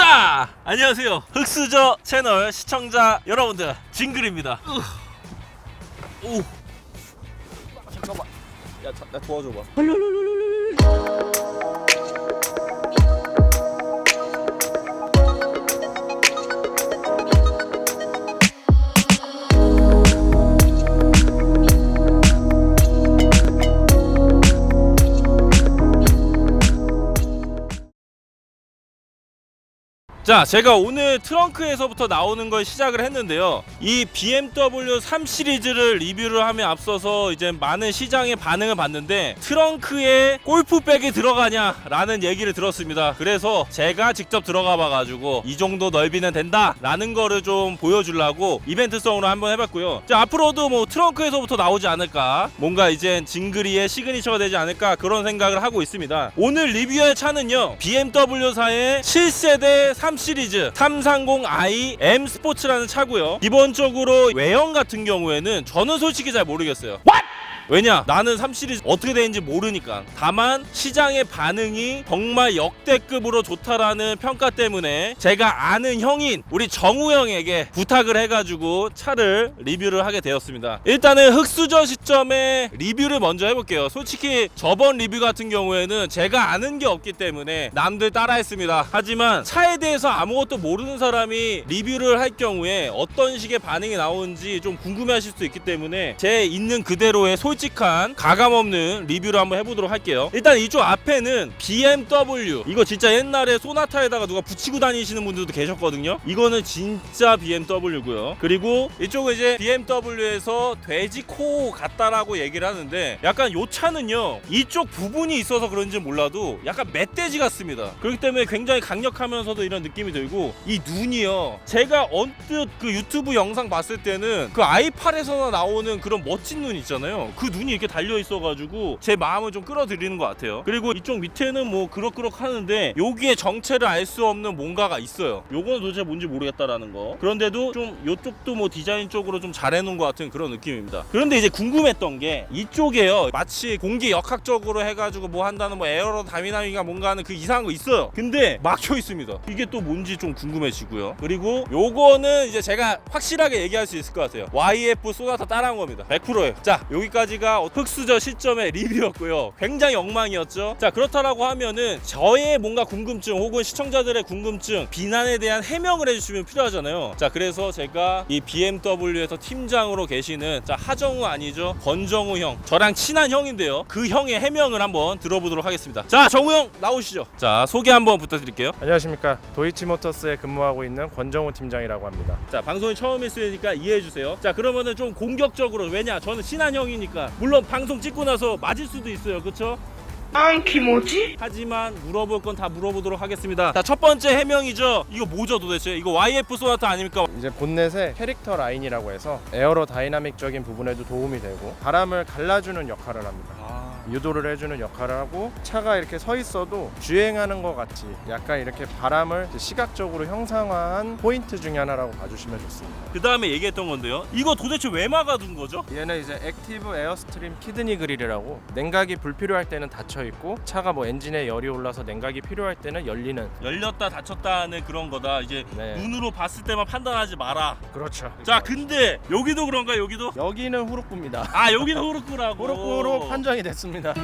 으아! 안녕하세요. 흑수저 채널 시청자 여러분들, 징글입니다. 으. 오. 잠깐만. 야, 자, 나 도와줘 봐. 자, 제가 오늘 트렁크에서부터 나오는 걸 시작을 했는데요. 이 BMW 3 시리즈를 리뷰를 하며 앞서서 이제 많은 시장의 반응을 봤는데 트렁크에 골프백이 들어가냐 라는 얘기를 들었습니다. 그래서 제가 직접 들어가 봐가지고 이 정도 넓이는 된다 라는 거를 좀 보여주려고 이벤트성으로 한번 해봤고요. 자, 앞으로도 뭐 트렁크에서부터 나오지 않을까. 뭔가 이젠 징그리의 시그니처가 되지 않을까 그런 생각을 하고 있습니다. 오늘 리뷰할 차는요. BMW사의 7세대 3 시리즈 330i M 스포츠라는 차고요. 기본적으로 외형 같은 경우에는 저는 솔직히 잘 모르겠어요. 왜냐? 나는 3 시리즈 어떻게 되는지 모르니까. 다만 시장의 반응이 정말 역대급으로 좋다라는 평가 때문에 제가 아는 형인 우리 정우 형에게 부탁을 해가지고 차를 리뷰를 하게 되었습니다. 일단은 흑수저 시점에 리뷰를 먼저 해볼게요. 솔직히 저번 리뷰 같은 경우에는 제가 아는 게 없기 때문에 남들 따라했습니다. 하지만 차에 대해서 아무것도 모르는 사람이 리뷰를 할 경우에 어떤 식의 반응이 나오는지 좀 궁금해하실 수 있기 때문에 제 있는 그대로의 솔직 한 가감 없는 리뷰를 한번 해보도록 할게요. 일단 이쪽 앞에는 BMW 이거 진짜 옛날에 소나타에다가 누가 붙이고 다니시는 분들도 계셨거든요. 이거는 진짜 BMW고요. 그리고 이쪽은 이제 BMW에서 돼지 코 같다라고 얘기를 하는데 약간 요 차는요 이쪽 부분이 있어서 그런지 몰라도 약간 멧돼지 같습니다. 그렇기 때문에 굉장히 강력하면서도 이런 느낌이 들고 이 눈이요 제가 언뜻 그 유튜브 영상 봤을 때는 그 아이팔에서 나오는 그런 멋진 눈 있잖아요. 그 눈이 이렇게 달려 있어가지고 제 마음을 좀 끌어들이는 것 같아요. 그리고 이쪽 밑에는 뭐 그럭그럭 하는데 여기에 정체를 알 수 없는 뭔가가 있어요. 요거는 도대체 뭔지 모르겠다라는 거. 그런데도 좀 요쪽도 뭐 디자인 쪽으로 좀 잘해놓은 것 같은 그런 느낌입니다. 그런데 이제 궁금했던 게 이쪽에요. 마치 공기 역학적으로 해가지고 뭐 한다는 뭐 에어로 다미나미가 뭔가 하는 그 이상한 거 있어요. 근데 막혀 있습니다. 이게 또 뭔지 좀 궁금해지고요. 그리고 요거는 이제 제가 확실하게 얘기할 수 있을 것 같아요. YF 소나타 따라한 겁니다. 100%예요. 자 여기까지 가 흑수저 시점의 리뷰였고요. 굉장히 엉망이었죠. 자 그렇다라고 하면은 저의 뭔가 궁금증 혹은 시청자들의 궁금증 비난에 대한 해명을 해주시면 필요하잖아요. 자 그래서 제가 이 BMW에서 팀장으로 계시는 자 하정우 아니죠 권정우 형 저랑 친한 형인데요. 그 형의 해명을 한번 들어보도록 하겠습니다. 자 정우 형 나오시죠. 자 소개 한번 부탁드릴게요. 안녕하십니까 도이치모터스에 근무하고 있는 권정우 팀장이라고 합니다. 자 방송이 처음이었으니까 이해해 주세요. 자 그러면은 좀 공격적으로 왜냐 저는 친한 형이니까 물론 방송 찍고 나서 맞을 수도 있어요, 그렇죠? 안 키모지? 하지만 물어볼 건 다 물어보도록 하겠습니다. 자 첫 번째 해명이죠. 이거 뭐죠 도대체? 이거 YF 소나타 아닙니까? 이제 본넷에 캐릭터 라인이라고 해서 에어로 다이나믹적인 부분에도 도움이 되고 바람을 갈라주는 역할을 합니다. 아, 유도를 해주는 역할을 하고 차가 이렇게 서 있어도 주행하는 것 같이 약간 이렇게 바람을 시각적으로 형상화한 포인트 중에 하나라고 봐주시면 좋습니다. 그 다음에 얘기했던 건데요. 이거 도대체 왜 막아둔 거죠? 얘는 이제 액티브 에어스트림 키드니 그릴이라고 냉각이 불필요할 때는 닫혀 있고 차가 뭐 엔진에 열이 올라서 냉각이 필요할 때는 열리는 열렸다 닫혔다는 그런 거다. 이제 네. 눈으로 봤을 때만 판단하지 마라. 그렇죠. 자 근데 여기도 그런가 여기도? 여기는 후루꾸입니다. 아 여기는 호르쿠라고. 후루꾸로 판정이 됐습니다. 你的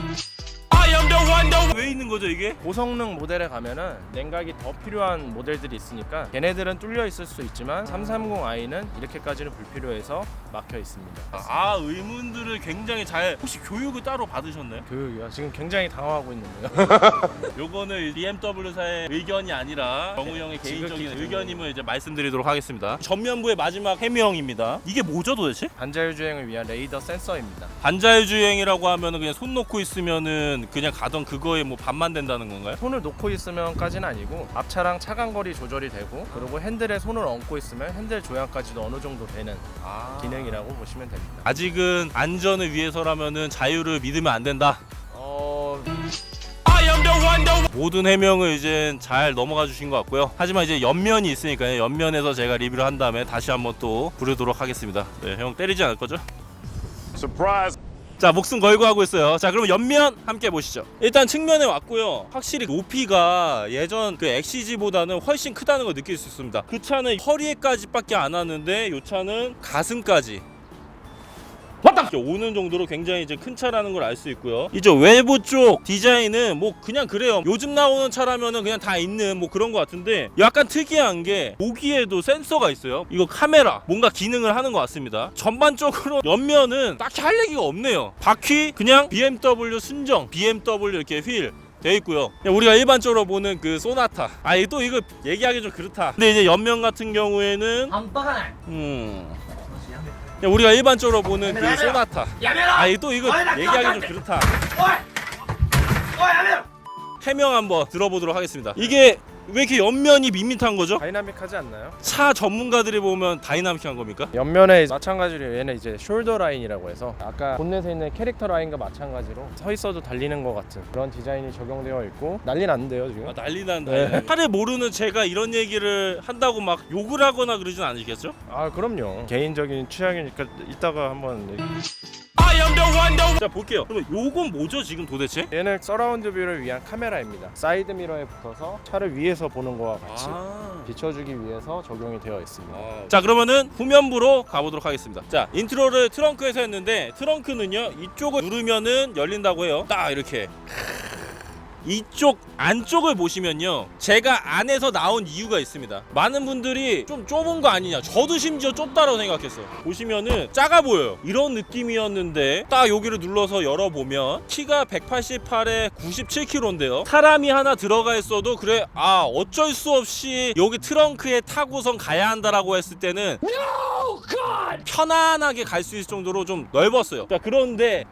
왜 있는 거죠 이게? 고성능 모델에 가면은 냉각이 더 필요한 모델들이 있으니까 걔네들은 뚫려 있을 수 있지만 330i는 이렇게까지는 불필요해서 막혀 있습니다. 아 의문들을 굉장히 잘 혹시 교육을 따로 받으셨나요? 교육이요. 지금 굉장히 당황하고 있는데요. 요거는 BMW사의 의견이 아니라 정우 형의 개인적인 지극히 의견임을 이제 말씀드리도록 하겠습니다. 전면부의 마지막 해명입니다. 이게 뭐죠 도대체? 반자율 주행을 위한 레이더 센서입니다. 반자율 주행이라고 하면은 그냥 손 놓고 있으면은 그냥 가던 그거에 뭐 반만 된다는 건가요? 손을 놓고 있으면까지는 아니고 앞차랑 차간 거리 조절이 되고 그리고 핸들에 손을 얹고 있으면 핸들 조향까지도 어느 정도 되는 아... 기능이라고 보시면 됩니다. 아직은 안전을 위해서라면은 자유를 믿으면 안 된다. 어, 모든 해명을 이제 잘 넘어가 주신 것 같고요. 하지만 이제 옆면이 있으니까요. 옆면에서 제가 리뷰를 한 다음에 다시 한번 또 부르도록 하겠습니다. 네, 형 때리지 않을 거죠? Surprise. 자 목숨 걸고 하고 있어요. 자 그럼 옆면 함께 보시죠. 일단 측면에 왔고요. 확실히 높이가 예전 그 엑시지보다는 훨씬 크다는 걸 느낄 수 있습니다. 그 차는 허리에까지 밖에 안 왔는데 이 차는 가슴까지 왔다 오는 정도로 굉장히 이제 큰 차라는 걸 알 수 있고요. 이제 외부 쪽 디자인은 뭐 그냥 그래요. 요즘 나오는 차라면은 그냥 다 있는 뭐 그런 것 같은데 약간 특이한 게 보기에도 센서가 있어요. 이거 카메라 뭔가 기능을 하는 것 같습니다. 전반적으로 옆면은 딱히 할 얘기가 없네요. 바퀴 그냥 BMW 순정 BMW 이렇게 휠돼 있고요. 우리가 일반적으로 보는 그 소나타. 아, 이또 이거 얘기하기 좀 그렇다. 근데 이제 옆면 같은 경우에는 음. 그냥 우리가 일반적으로 보는 그 소나타. 아, 이또 이거 얘기하기 좀 그렇다. 해명 한번 들어보도록 하겠습니다. 이게 왜 이렇게 옆면이 밋밋한 거죠? 다이나믹하지 않나요? 차 전문가들이 보면 다이나믹한 겁니까? 옆면에 마찬가지로 얘는 이제 숄더 라인이라고 해서 아까 본넷에 있는 캐릭터 라인과 마찬가지로 서 있어도 달리는 것 같은 그런 디자인이 적용되어 있고 난리 났는데요 지금 아, 난리 난다. 네. 차를 모르는 제가 이런 얘기를 한다고 막 욕을 하거나 그러진 않으시겠죠? 아 그럼요 개인적인 취향이니까 이따가 한번 얘기- 자 볼게요. 그러면 요건 뭐죠 지금 도대체? 얘는 서라운드 뷰를 위한 카메라입니다 사이드 미러에 붙어서 차를 위에서 보는 거와 같이 아. 비춰주기 위해서 적용이 되어 있습니다 자 그러면은 후면부로 가보도록 하겠습니다. 자 인트로를 트렁크에서 했는데 트렁크는요 이쪽을 누르면은 열린다고 해요. 딱 이렇게. 이쪽 안쪽을 보시면요 제가 안에서 나온 이유가 있습니다. 많은 분들이 좀 좁은 거 아니냐 저도 심지어 좁다라고 생각했어요. 보시면은 작아 보여요. 이런 느낌이었는데 딱 여기를 눌러서 열어보면 키가 188에 97kg인데요. 사람이 하나 들어가 있어도 그래 아 어쩔 수 없이 여기 트렁크에 타고선 가야 한다라고 했을 때는 편안하게 갈 수 있을 정도로 좀 넓었어요. 자, 그런데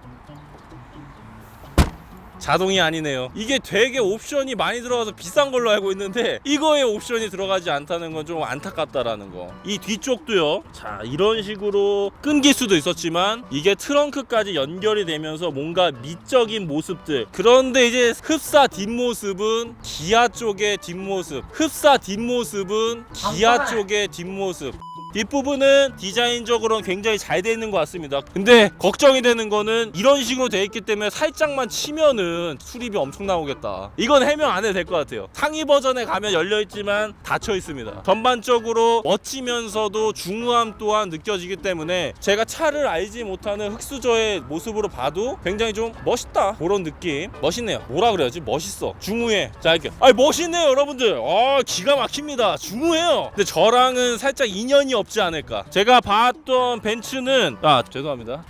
자동이 아니네요. 이게 되게 옵션이 많이 들어가서 비싼 걸로 알고 있는데 이거에 옵션이 들어가지 않다는 건 좀 안타깝다라는 거. 이 뒤쪽도요. 자, 이런 식으로 끊길 수도 있었지만 이게 트렁크까지 연결이 되면서 뭔가 미적인 모습들. 그런데 이제 흡사 뒷모습은 기아 쪽의 뒷모습. 흡사 뒷모습은 기아 쪽의 뒷모습. 뒷부분은 디자인적으로는 굉장히 잘돼 있는 것 같습니다. 근데 걱정이 되는 거는 이런 식으로 돼 있기 때문에 살짝만 치면은 수리비 엄청 나오겠다. 이건 해명 안 해도 될 것 같아요. 상위 버전에 가면 열려 있지만 닫혀 있습니다. 전반적으로 멋지면서도 중후함 또한 느껴지기 때문에 제가 차를 알지 못하는 흑수저의 모습으로 봐도 굉장히 좀 멋있다 그런 느낌. 멋있네요. 뭐라 그래야지? 멋있어. 중후해. 자 이렇게. 아 멋있네요, 여러분들. 아 기가 막힙니다. 중후해요. 근데 저랑은 살짝 인연이 없지 않을까. 제가 봤던 벤츠는 아 죄송합니다.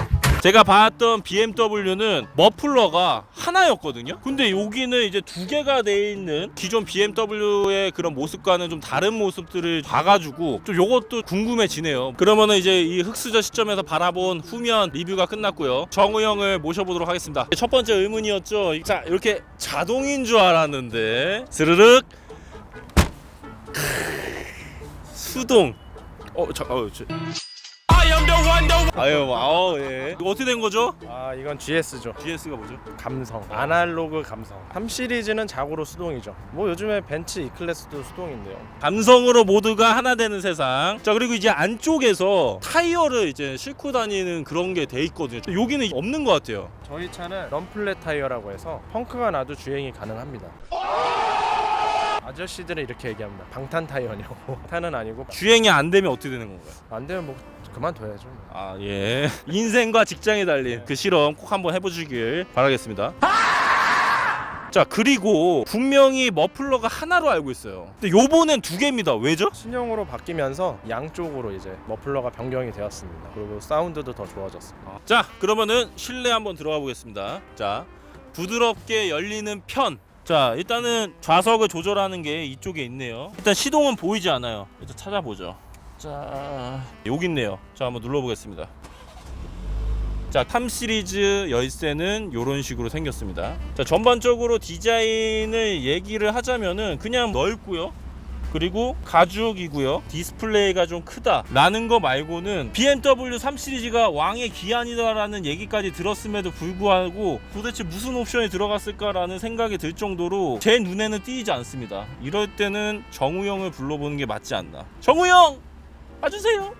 제가 봤던 BMW는 머플러가 하나였거든요. 근데 여기는 이제 두 개가 돼 있는 기존 BMW의 그런 모습과는 좀 다른 모습들을 봐가지고 좀 요것도 궁금해지네요. 그러면은 이제 이 흑수저 시점에서 바라본 후면 리뷰가 끝났고요. 정우 형을 모셔보도록 하겠습니다. 첫 번째 의문이었죠. 자 이렇게 자동인 줄 알았는데 스르륵 수동. 어, 자, 어, 저. 아유, 아우, 예. 이거 어떻게 된 거죠? 아 이건 GS죠 GS가 뭐죠? 감성 아날로그 감성 3 시리즈는 자고로 수동이죠 뭐 요즘에 벤츠 E클래스도 수동인데요 감성으로 모두가 하나 되는 세상. 자, 그리고 이제 안쪽에서 타이어를 이제 싣고 다니는 그런 게 돼 있거든요. 여기는 없는 것 같아요. 저희 차는 럼플렛 타이어라고 해서 펑크가 나도 주행이 가능합니다 아저씨들은 이렇게 얘기합니다 방탄 타이어냐고 탄은 아니고 주행이 안 되면 어떻게 되는 건가요? 안 되면 뭐 그만둬야죠 아, 예. 인생과 직장에 달린 그 실험 꼭 한번 해보시길 바라겠습니다. 자, 그리고 분명히 머플러가 하나로 알고 있어요. 근데 요번엔 두 개입니다. 왜죠? 신형으로 바뀌면서 양쪽으로 이제 머플러가 변경이 되었습니다 그리고 사운드도 더 좋아졌습니다 자 그러면은 실내 한번 들어가 보겠습니다 자 부드럽게 열리는 편 자 일단은 좌석을 조절하는 게 이쪽에 있네요. 일단 시동은 보이지 않아요. 일단 찾아보죠. 자 여기 있네요. 자 한번 눌러보겠습니다. 자 3 시리즈 열쇠는 이런 식으로 생겼습니다. 자 전반적으로 디자인을 얘기를 하자면은 그냥 넓고요 그리고 가죽이고요. 디스플레이가 좀 크다라는 거 말고는 BMW 3 시리즈가 왕의 기한이다라는 얘기까지 들었음에도 불구하고 도대체 무슨 옵션이 들어갔을까라는 생각이 들 정도로 제 눈에는 띄지 않습니다. 이럴 때는 정우 형을 불러보는 게 맞지 않나. 정우 형! 와주세요.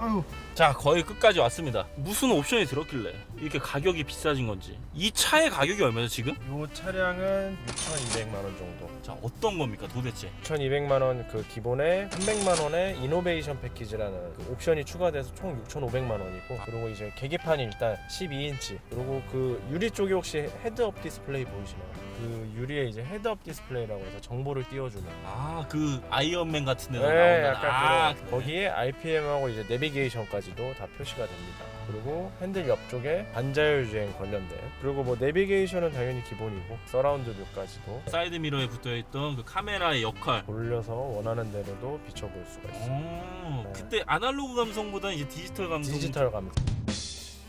아유 자 거의 끝까지 왔습니다. 무슨 옵션이 들었길래 이렇게 가격이 비싸진 건지. 이 차의 가격이 얼마죠 지금? 이 차량은 6,200만 원 정도. 자 어떤 겁니까 도대체? 6,200만 원 그 기본에 300만 원의 이노베이션 패키지라는 그 옵션이 추가돼서 총 6,500만 원이고 그리고 이제 계기판이 일단 12인치 그리고 그 유리 쪽에 혹시 헤드업 디스플레이 보이시나요? 그 유리에 이제 헤드업 디스플레이라고 해서 정보를 띄워주는 아 그 아이언맨 같은 데서 네, 나오는 약간 아, 그런 거기에 RPM하고 이제 내비게이션까지도 다 표시가 됩니다. 그리고 핸들 옆쪽에 반자율 주행 관련된 그리고 뭐 내비게이션은 당연히 기본이고 서라운드 뷰까지도 사이드 미러에 붙어 있던 그 카메라의 역할. 돌려서 원하는 대로도 비춰볼 수가 있어요. 오, 네. 그때 아날로그 감성보다 이제 디지털 감성. 디지털 감성.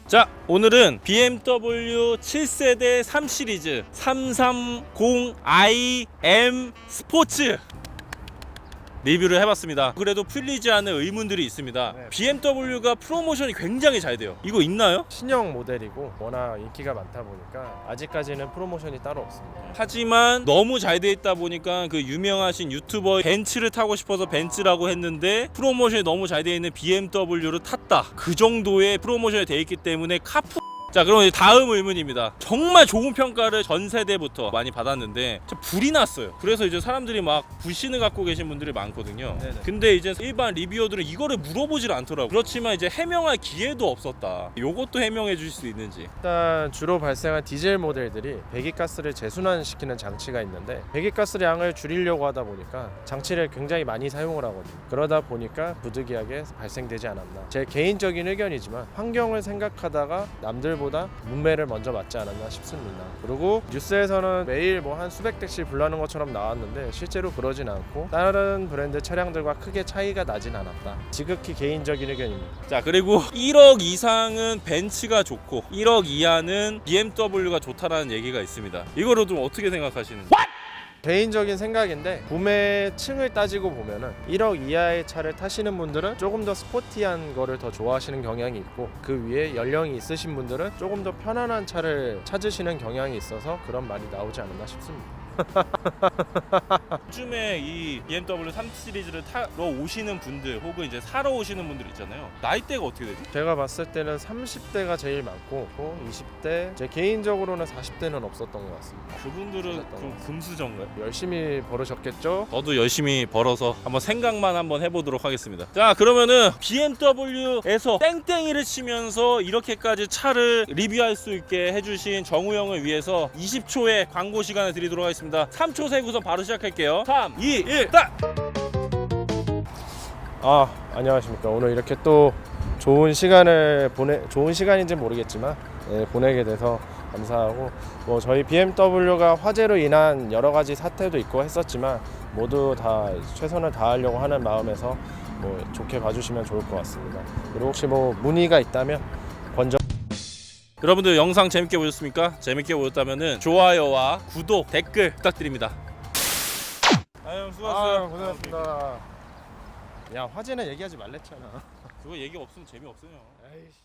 자 오늘은 BMW 7세대 3 시리즈 330iM 스포츠 리뷰를 해봤습니다. 그래도 풀리지 않은 의문들이 있습니다. 네. BMW가 프로모션이 굉장히 잘 돼요. 이거 있나요? 신형 모델이고 워낙 인기가 많다 보니까 아직까지는 프로모션이 따로 없습니다. 하지만 너무 잘 돼 있다 보니까 그 유명하신 유튜버 벤츠를 타고 싶어서 벤츠라고 했는데 프로모션이 너무 잘 돼 있는 BMW를 탔다. 그 정도의 프로모션이 돼 있기 때문에 카푸 자 그럼 다음 의문입니다. 정말 좋은 평가를 전 세대부터 많이 받았는데 불이 났어요. 그래서 이제 사람들이 막 불신을 갖고 계신 분들이 많거든요. 네네. 근데 이제 일반 리뷰어들은 이거를 물어보질 않더라고. 그렇지만 이제 해명할 기회도 없었다. 요것도 해명해 주실 수 있는지. 일단 주로 발생한 디젤 모델들이 배기가스를 재순환시키는 장치가 있는데 배기가스 양을 줄이려고 하다 보니까 장치를 굉장히 많이 사용을 하거든요. 그러다 보니까 부득이하게 발생되지 않았나. 제 개인적인 의견이지만 환경을 생각하다가 남들 보다 문매를 먼저 맞지 않았나 싶습니다. 그리고 뉴스에서는 매일 뭐 한 수백 대씩 불나는 것처럼 나왔는데 실제로 그러진 않고 다른 브랜드 차량들과 크게 차이가 나진 않았다. 지극히 개인적인 의견입니다. 자 그리고 1억 이상은 벤츠가 좋고 1억 이하는 BMW가 좋다라는 얘기가 있습니다. 이거를 좀 어떻게 생각하시는지? 개인적인 생각인데 구매층을 따지고 보면은 1억 이하의 차를 타시는 분들은 조금 더 스포티한 거를 더 좋아하시는 경향이 있고 그 위에 연령이 있으신 분들은 조금 더 편안한 차를 찾으시는 경향이 있어서 그런 말이 나오지 않았나 싶습니다. 요즘에 이 BMW 3 시리즈를 타러 오시는 분들 혹은 이제 사러 오시는 분들 있잖아요. 나이대가 어떻게 되죠? 제가 봤을 때는 30대가 제일 많고 또 20대 제 개인적으로는 40대는 없었던 것 같습니다. 그분들은 맞았던 그것 금수저인가요? 열심히 벌으셨겠죠? 저도 열심히 벌어서 한번 생각만 한번 해보도록 하겠습니다. 자 그러면은 BMW에서 땡땡이를 치면서 이렇게까지 차를 리뷰할 수 있게 해주신 정우 형을 위해서 20초의 광고 시간을 드리도록 하겠습니다. 3초 세고서 바로 시작할게요. 3, 2, 1, 딱! 아 안녕하십니까 오늘 이렇게 또 좋은 시간을 보내 좋은 시간인지 는 모르겠지만 예, 보내게 돼서 감사하고 뭐 저희 BMW가 화재로 인한 여러 가지 사태도 있고 했었지만 모두 다 최선을 다하려고 하는 마음에서 뭐 좋게 봐주시면 좋을 것 같습니다. 그리고 혹시 뭐 문의가 있다면 여러분들 영상 재밌게 보셨습니까? 재밌게 보셨다면은 좋아요와 구독, 댓글 부탁드립니다. 아유 수고하셨어요. 고생하셨습니다. 야 화재는 얘기하지 말랬잖아. 그거 얘기 없으면 재미없어요. 에이씨.